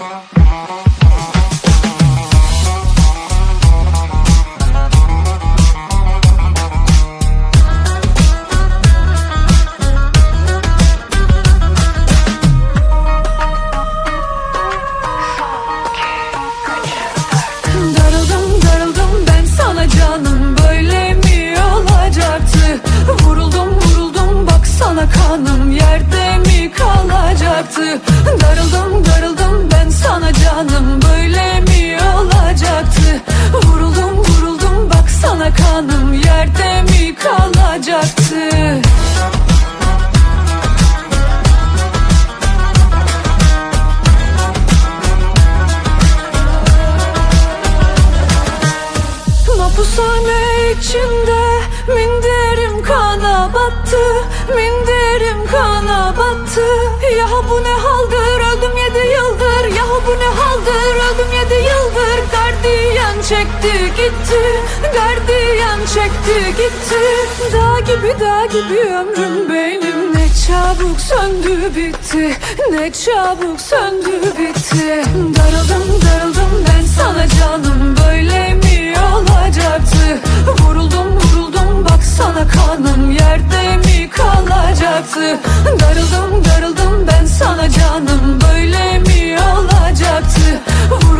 Darıldım kalacaktı Darıldım darıldım ben sana canım. Böyle mi olacaktı? Vuruldum vuruldum baksana kanım. Yerde mi kalacaktı? Mapushane içinde minderim kana battı Minderim kana Ya bu ne haldır? Öldüm yedi yıldır. Ya bu ne haldır? Öldüm yedi yıldır. Gardiyan çekti gitti. Gardiyan çekti gitti. Dağ gibi dağ gibi ömrüm benim. Ne çabuk söndü bitti. Ne çabuk söndü bitti. Darıldım darıldım ben sana canım. Böyle kanım Yerde mi kalacaktı? Darıldım darıldım ben sana canım. Böyle mi olacaktı? Vuruldum